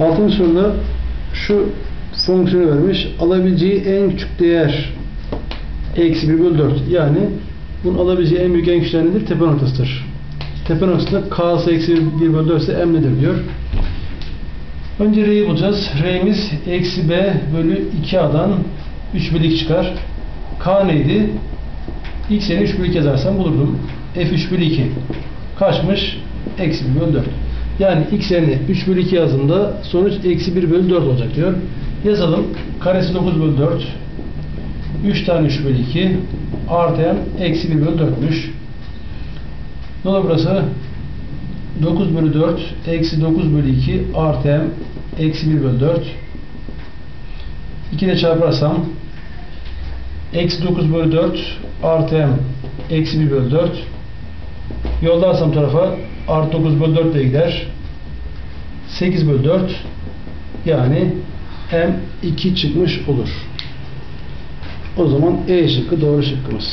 Altıncı soruda şu fonksiyonu vermiş. Alabileceği en küçük değer eksi 1 bölü 4. Yani bunun alabileceği en büyük en küçük değer nedir? Tepe noktasıdır. Tepe noktasında k'sı eksi 1 bölü 4 ise m nedir diyor. Önce r'yi bulacağız. r'miz eksi b bölü 2a'dan 3 bölü 2 çıkar. k neydi? X yerine 3 bölü 2 yazarsam bulurdum. f 3 bölü 2 kaçmış? Eksi 1 bölü 4. Yani x yerine 3 bölü 2 yazdığımda sonuç eksi 1 bölü 4 olacak diyor. Yazalım. Karesi 9 bölü 4. 3 tane 3 bölü 2 artı eksi 1 bölü 4'müş. Ne olur burası? 9 bölü 4 eksi 9 bölü 2 artı m eksi 1 bölü 4 2 ile çarparsam eksi 9 bölü 4 artı m eksi 1 bölü 4 yollarsam tarafa artı 9 bölü 4 ile gider 8 bölü 4 yani m 2 çıkmış olur. O zaman E şıkkı doğru şıkkımız.